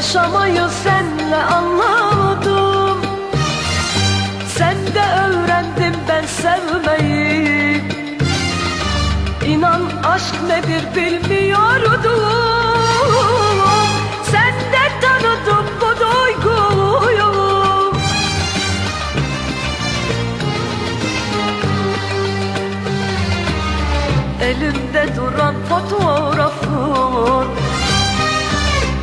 Yaşamayı senle anladım. Sende öğrendim ben sevmeyi. İnan aşk nedir bilmiyordum. Sende tanıdım bu duyguyu. Elimde duran fotoğrafın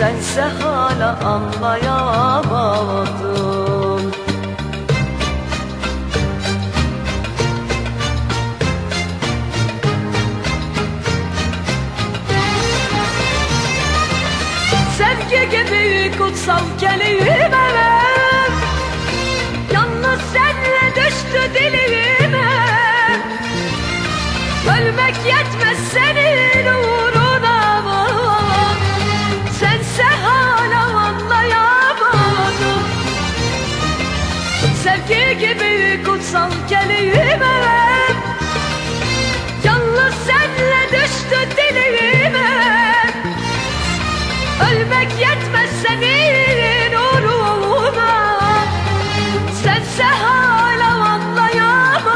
Sense hala anlayamadın Sevgi gibi kutsal kelime Yalnız senle düştü dilime. Ölmek yetmez senin uğruna kutsal kelime Yalnız senle düştü dilime. Ölmek yetmez senin uğruna. Sense hala anlayamadım.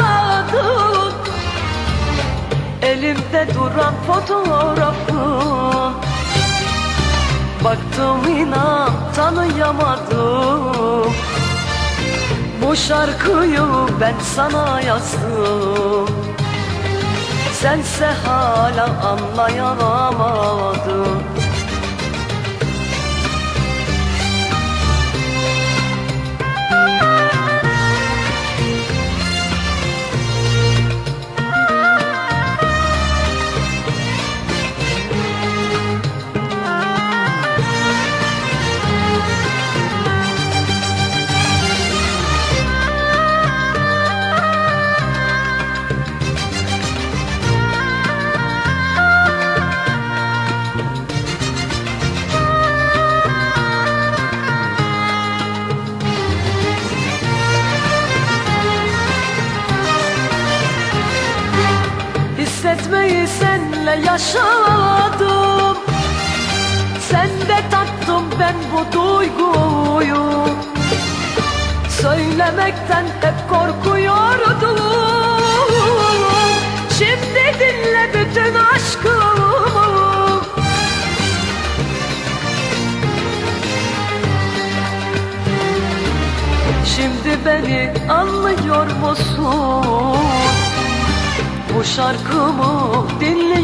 Elimde duran fotoğrafın Baktım inan tanıyamadım Bu şarkıyı ben sana yazdım. Sense hala anlayamadın yaşadım. Sende tattım ben bu duyguyu. Söylemekten hep korkuyordum. Şimdi dinle bütün aşkımı. Şimdi beni anlıyor musun? Bu şarkımı dinliyor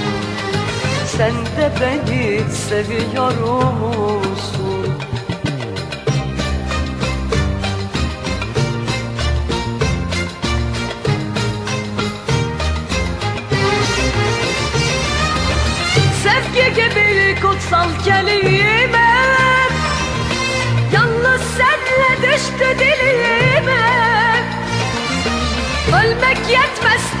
Sen de beni seviyor musun? Sevgi gibi kutsal kelime Yalnız senle düştü dilime Ölmek yetmez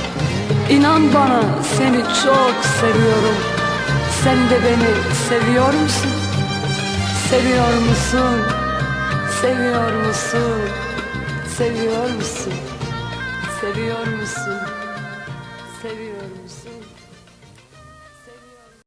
İnan bana seni çok seviyorum Sen de beni seviyor musun? Seviyor musun? Seviyor musun? Seviyor musun? Seviyor musun?